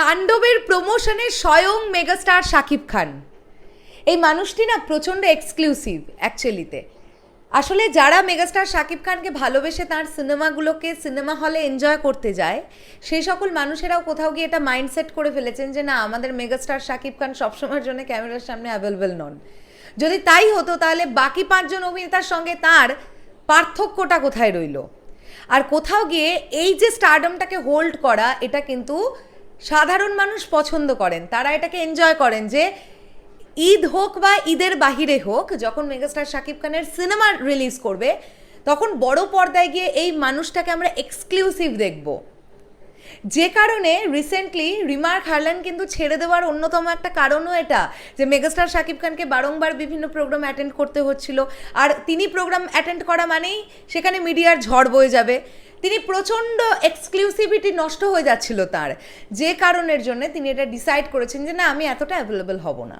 তাণ্ডবের প্রমোশনে স্বয়ং মেগাস্টার শাকিব খান। এই মানুষটি না প্রচণ্ড এক্সক্লুসিভ অ্যাকচুয়ালিতে আসলে যারা মেগাস্টার শাকিব খানকে ভালোবেসে তার সিনেমাগুলোকে সিনেমা হলে এনজয় করতে যায়, সেই সকল মানুষেরাও কোথাও গিয়ে এটা মাইন্ডসেট করে ফেলেছেন যে না, আমাদের মেগাস্টার শাকিব খান সবসময়ের জন্য ক্যামেরার সামনে অ্যাভেলেবেল নন। যদি তাই হতো তাহলে বাকি পাঁচজন অভিনেতার সঙ্গে তার পার্থক্যটা কোথায় রইল? আর কোথাও গিয়ে এই যে স্টারডমটাকে হোল্ড করা, এটা কিন্তু সাধারণ মানুষ পছন্দ করেন, তারা এটাকে এনজয় করেন যে ঈদ হোক বা ঈদের বাহিরে হোক, যখন মেগাস্টার শাকিব খানের সিনেমা রিলিজ করবে, তখন বড় পর্দায় গিয়ে এই মানুষটাকে আমরা এক্সক্লুসিভ দেখব। যে কারণে রিসেন্টলি রিমার্ক হারলান কিন্তু ছেড়ে দেওয়ার অন্যতম একটা কারণও এটা, যে মেগাস্টার শাকিব খানকে বারংবার বিভিন্ন প্রোগ্রাম অ্যাটেন্ড করতে হচ্ছিল। আর তিনি প্রোগ্রাম অ্যাটেন্ড করা মানেই সেখানে মিডিয়ার ঝড় বয়ে যাবে। তিনি প্রচণ্ড এক্সক্লুসিভিটি নষ্ট হয়ে যাচ্ছিল তার। যে কারণের জন্য তিনি এটা ডিসাইড করেছেন যে, না, আমি এতটা অ্যাভেলেবেল হব না।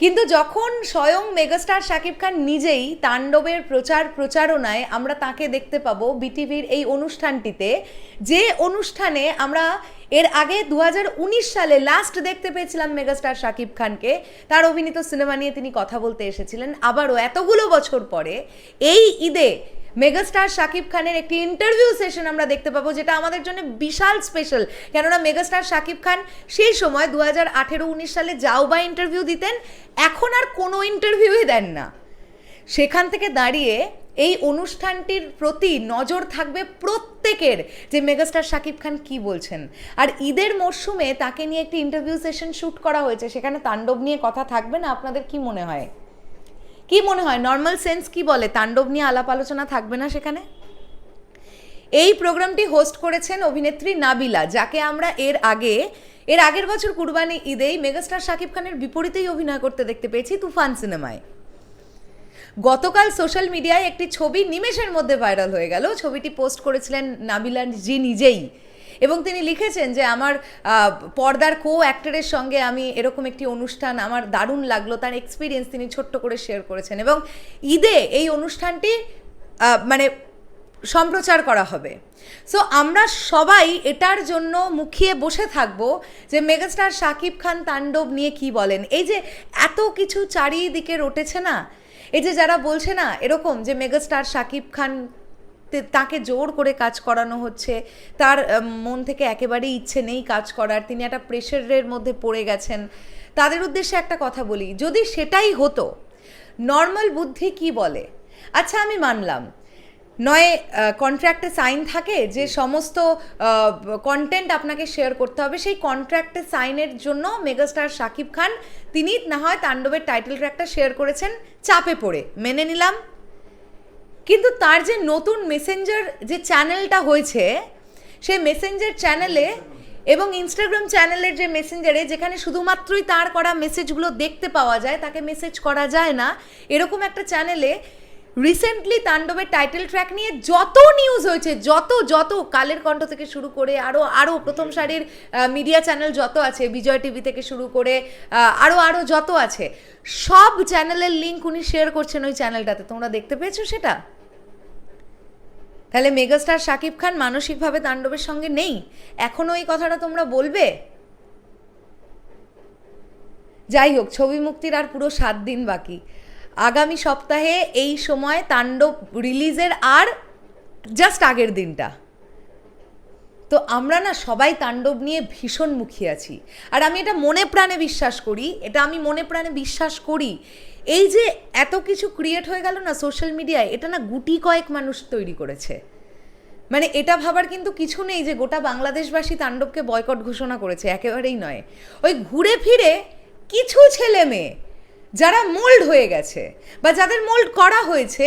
কিন্তু যখন স্বয়ং মেগাস্টার শাকিব খান নিজেই তাণ্ডবের প্রচার প্রচারণায় আমরা তাকে দেখতে পাবো বিটিভির এই অনুষ্ঠানটিতে, যে অনুষ্ঠানে আমরা এর আগে দু হাজার উনিশ সালে লাস্ট দেখতে পেয়েছিলাম মেগাস্টার শাকিব খানকে, তার অভিনীত সিনেমা নিয়ে তিনি কথা বলতে এসেছিলেন। আবারও এতগুলো বছর পরে এই ঈদে মেগাস্টার শাকিব খানের একটি ইন্টারভিউ সেশন আমরা দেখতে পাবো, যেটা আমাদের জন্য বিশাল স্পেশাল কেননা মেগাস্টার শাকিব খান সেই সময় দু হাজার আঠেরো উনিশ সালে যাও বা ইন্টারভিউ দিতেন, এখন আর কোনো ইন্টারভিউই দেন না। সেখান থেকে দাঁড়িয়ে এই অনুষ্ঠানটির প্রতি নজর থাকবে প্রত্যেকের যে মেগাস্টার শাকিব খান কি বলছেন। আর ঈদের মরশুমে তাকে নিয়ে একটি ইন্টারভিউ সেশন শ্যুট করা হয়েছে, সেখানে তাণ্ডব নিয়ে কথা থাকবে না, আপনাদের কি মনে হয়? কি মনে হয়? নর্মাল সেন্স কি বলে? তাণ্ডব নিয়ে আলাপ আলোচনা থাকবে না সেখানে? এই প্রোগ্রামটি হোস্ট করেছেন অভিনেত্রী নাবিলা, যাকে আমরা এর আগে, এর আগের বছর কুরবানি ঈদেই মেগাস্টার শাকিব খানের বিপরীতেই অভিনয় করতে দেখতে পেয়েছি তুফান সিনেমায়। গতকাল সোশ্যাল মিডিয়ায় একটি ছবি নিমেষের মধ্যে ভাইরাল হয়ে গেল। ছবিটি পোস্ট করেছিলেন নাবিলা জি নিজেই এবং তিনি লিখেছেন যে আমার পর্দার কো অ্যাক্টরের সঙ্গে আমি এরকম একটি অনুষ্ঠান আমার দারুণ লাগল, তার এক্সপিরিয়েন্স তিনি ছোট্ট করে শেয়ার করেছেন এবং ঈদে এই অনুষ্ঠানটি মানে সম্প্রচার করা হবে। সো আমরা সবাই এটার জন্য মুখিয়ে বসে থাকব যে মেগাস্টার শাকিব খান তাণ্ডব নিয়ে কি বলেন। এই যে এত কিছু চারিদিকে রটেছে না, এই যে যারা বলছে না এরকম যে মেগাস্টার শাকিব খান তাকে জোর করে কাজ করানো হচ্ছে। তার মন থেকে একেবারেই ইচ্ছে নেই কাজ করার। তিনি একটা প্রেশারের মধ্যে পড়ে গেছেন। তাদের উদ্দেশ্যে একটা কথা বলি। যদি সেটাই হতো, নর্মাল বুদ্ধি কি বলে? আচ্ছা আমি মানলাম। নয় কন্ট্রাক্টে সাইন থাকে যে সমস্ত কন্টেন্ট আপনাকে শেয়ার করতে হবে। সেই কন্ট্রাক্টে সাইনের জন্য মেগাস্টার শাকিব খান, তিনি না হয় তাণ্ডবের টাইটেল ট্র্যাকটা শেয়ার করেছেন, চাপে পড়ে। মেনে নিলাম। কিন্তু তার যে নতুন মেসেঞ্জার যে চ্যানেলটা হয়েছে সেই মেসেঞ্জার চ্যানেলে এবং ইনস্টাগ্রাম চ্যানেলের যে মেসেঞ্জারে যেখানে শুধুমাত্রই তার করা মেসেজগুলো দেখতে পাওয়া যায় তাকে মেসেজ করা যায় না এরকম একটা চ্যানেলে রিসেন্টলি তাণ্ডবের টাইটেল ট্র্যাক নিয়ে যত নিউজ হয়েছে যত যত কালের কণ্ঠ থেকে শুরু করে আরও আরও প্রথম সারির মিডিয়া চ্যানেল যত আছে বিজয় টিভি থেকে শুরু করে আরও আরও যত আছে সব চ্যানেলের লিঙ্ক উনি শেয়ার করছেন ওই চ্যানেলটাতে তোমরা দেখতে পেয়েছ সেটা? তাহলে মেগাস্টার শাকিব খান মানসিকভাবে তাণ্ডবের সঙ্গে নেই? এখনও এই কথাটা তোমরা বলবে? যাই হোক, ছবি মুক্তির আর পুরো সাত দিন বাকি। আগামী সপ্তাহে এই সময় তাণ্ডব রিলিজের আর জাস্ট আগের দিনটা। তো আমরা না সবাই তাণ্ডব নিয়ে ভীষণ মুখী আছি। আর আমি এটা মনে প্রাণে বিশ্বাস করি, এটা আমি মনে প্রাণে বিশ্বাস করি। এই যে এত কিছু ক্রিয়েট হয়ে গেল না সোশ্যাল মিডিয়ায় এটা না গুটি কয়েক মানুষ তৈরি করেছে। মানে এটা ভাবার কিন্তু কিছু নেই যে গোটা বাংলাদেশবাসী তাণ্ডবকে বয়কট ঘোষণা করেছে, একেবারেই নয়। ওই ঘুরে ফিরে কিছু ছেলে মেয়ে, যারা মোল্ড হয়ে গেছে বা যাদের মোল্ড করা হয়েছে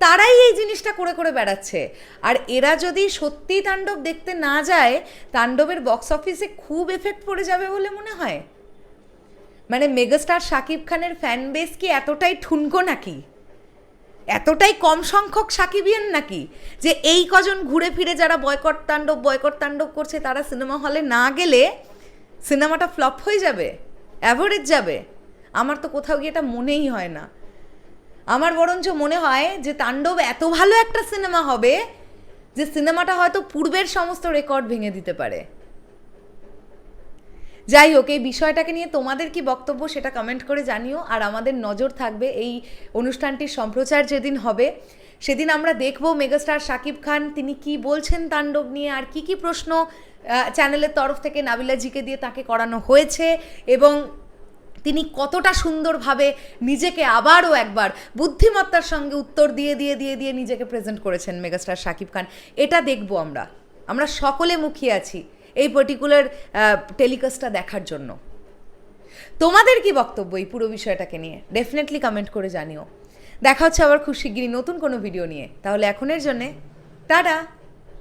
তারাই এই জিনিসটা করে করে বেড়াচ্ছে। আর এরা যদি সত্যি তাণ্ডব দেখতে না যায়, তাণ্ডবের বক্স অফিসে খুব এফেক্ট পড়ে যাবে বলে মনে হয়। মানে মেগাস্টার শাকিব খানের ফ্যান বেস কি এতটাই ঠুনকো নাকি? এতটাই কম সংখ্যক সাকিবিয়ান নাকি? যে এই কজন ঘুরে ফিরে যারা বয়কট তাণ্ডব বয়কট তাণ্ডব করছে, তারা সিনেমা হলে না গেলে সিনেমাটা ফ্লপ হয়ে যাবে অ্যাভারেজ যাবে। আমার তো কোথাও গিয়ে এটা মনেই হয় না। আমার বরঞ্চ মনে হয় যে তাণ্ডব এত ভালো একটা সিনেমা হবে যে সিনেমাটা হয়তো পূর্বের সমস্ত রেকর্ড ভেঙে দিতে পারে। যাই হোক, এই বিষয়টাকে নিয়ে তোমাদের কি বক্তব্য সেটা কমেন্ট করে জানিও। আর আমাদের নজর থাকবে এই অনুষ্ঠানটির সম্প্রচার যেদিন হবে, সেদিন আমরা দেখব মেগাস্টার শাকিব খান, তিনি কি বলছেন তাণ্ডব নিয়ে, আর কি কি প্রশ্ন চ্যানেলের তরফ থেকে নাবিলাজিকে দিয়ে তাকে করানো হয়েছে এবং তিনি কতটা সুন্দরভাবে নিজেকে আবারও একবার বুদ্ধিমত্তার সঙ্গে উত্তর দিয়ে দিয়ে দিয়ে দিয়ে নিজেকে প্রেজেন্ট করেছেন মেগাস্টার শাকিব খান। এটা দেখব আমরা। আমরা সকলে মুখিয়ে আছি এই পার্টিকুলার টেলিকাস্টটা দেখার জন্য। তোমাদের কি বক্তব্য এই পুরো বিষয়টাকে নিয়ে? ডেফিনেটলি কমেন্ট করে জানিও। দেখা হচ্ছে আবার খুব শিগগিরই নতুন কোনো ভিডিও নিয়ে। তাহলে এখনের জন্যে টাটা!